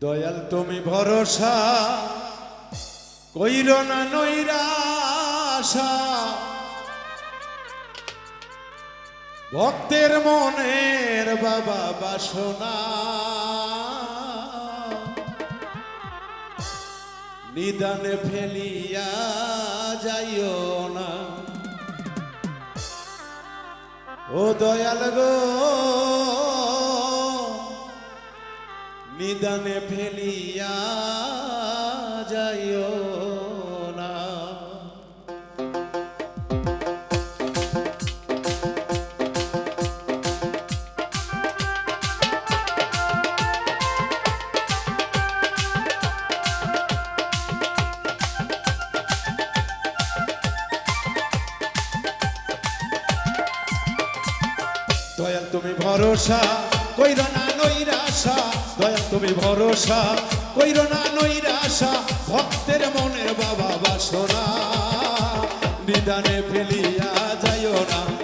দয়াল, তুমি ভরসা। কইর না নৈরাশা। ভক্তের মনের বাবা বাসনা। নিদানে ফেলিয়া যাইও না। ও দয়াল গো নিদানে ফেলিয়া যাইও না। তুমি ভরসা কইর না। নৈরাশা, দয়া তুমি ভরসা। কইর না নৈরাশা, ভক্তের মনের বাবা বাসনা। নিদানে ফেলিয়া যাইও না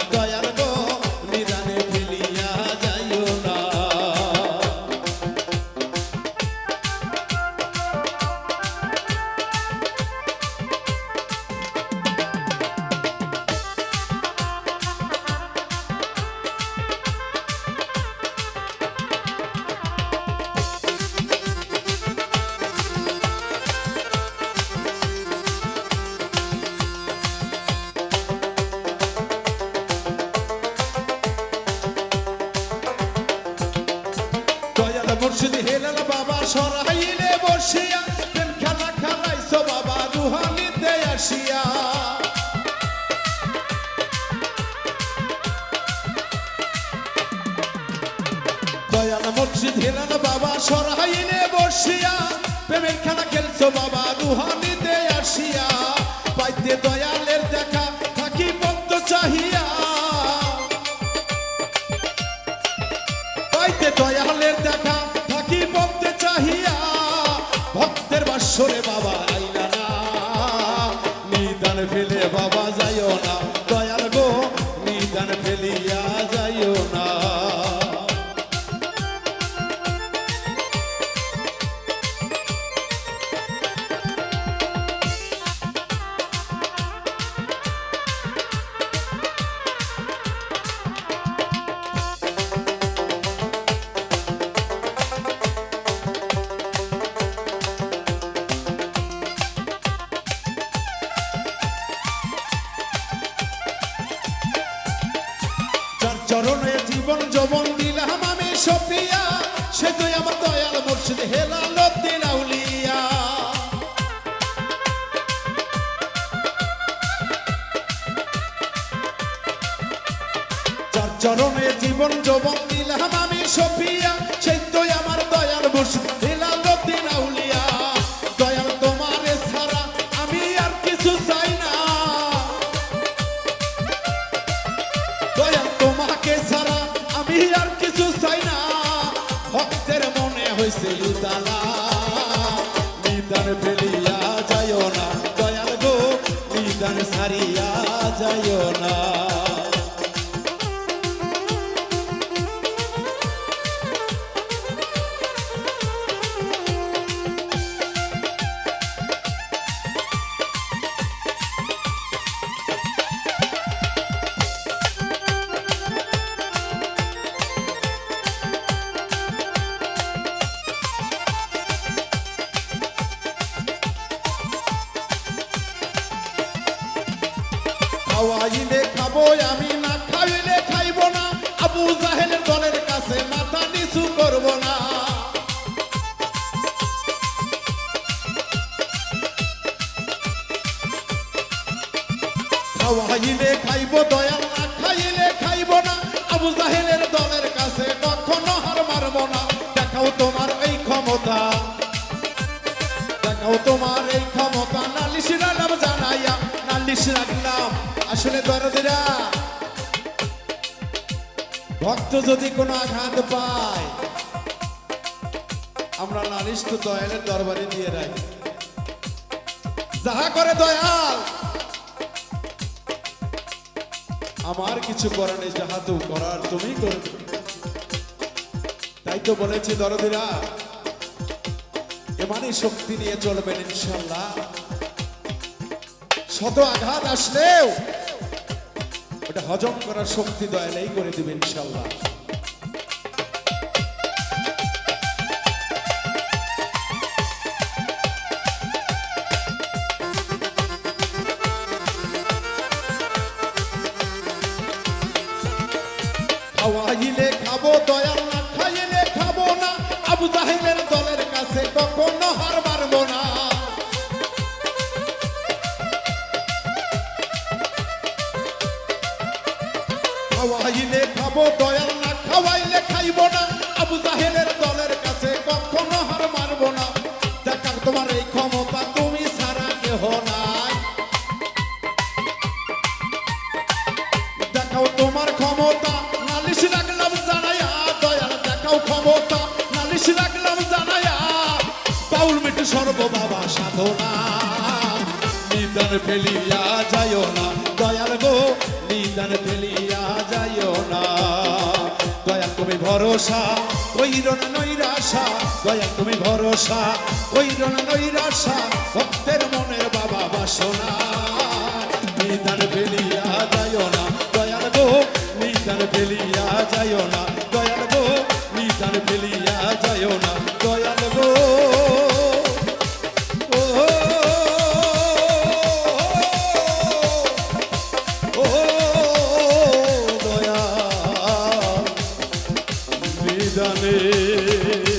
মুর্শিদ হেলাল বাবা সরাইলে বসিয়া, প্রেম খেলা খেলাইছো বাবা রুহানিতে আসিয়া। দয়াল মুর্শিদ হেলাল বাবা সরাইলে বসিয়া, প্রেমের খেলা খেলছো বাবা রুহানিতে আসিয়া। পাইতে দয়ালের বাসরে বাবা আইনা না। নিদান ফেলে বাবা যাইও না। দয়াল গো নিদান ফেলিয়া চরণে জীবন যৌবন দিলাম আমি সপিয়া সে তুই আমার দয়াল মুর্শিদ, হেলাল দিন আউলিয়া। চরণে জীবন যৌবন দিলাম আমি সপিয়া কিছু চাই না। ভক্তের মনে হয়েছে উদালা। নিদান ফেলিয়া যায় না। দয়াল গো, নিদান সারিয়া যায় না। খাওয়াইলে খাব, আমি না খাইলে খাইব না। আবু জাহেলের দলের কাছে মাথা নিচু করব না। খাওয়াইলে খাইব দয়াল না খাইলে খাইব না। আবু জাহেলের দলের কাছে কখনো হার মারব না। দেখাও তোমার এই ক্ষমতা। দেখাও তোমার এই ক্ষমতা। নালিশ রাখলাম জানাইয়া, নালিশ রাখলাম আসলে দরদিরা, ভক্ত যদি কোনো আঘাত পায়, আমরা তো দয়ালের দরবারে দিয়ে রাখি। যাহা করে দয়াল, আমার কিছু করার নেই, যাহা তো করার তুমি করবে তাই তো বলেছি দরদিরা এমানই শক্তি নিয়ে চলবেন ইনশাল্লাহ। শত আঘাত আসলেও ওটা হজম করার শক্তি দয়ালেই করে দিবে ইনশাল্লাহ খাব, দয়াল না খাইলে খাব না। আবু জাহেলের দলের কাছে কখনো হার খাওয়াইলে খাব, দয়াল না খাওয়াইলে খাইবো না। আবু দলের কাছে কখনো হার মারবো না। তোমার এই ক্ষমতা তুমি সারা কেহ নাই। দেখাও তোমার ক্ষমতা, নালিশ রাখলাম জানাইয়া দয়াল দেখাও ক্ষমতা, নালিশ রাখলাম জানাইয়া মিটু সর্ব বাবা সাধনা। নিদান ফেলিয়া যাইও না। দয়াল গো, নিদান ফেলিয়া যাইও না। দয়াল তুমি ভরসা কইর না নৈরাশা। দয়াল তুমি ভরসা কইর না নৈরাশা। ভক্তের মনের বাবা বাসনা। নিদান ফেলিয়া যাইও না। দয়াল গো, নিদান ফেলিয়া যাইও না। ময়দানে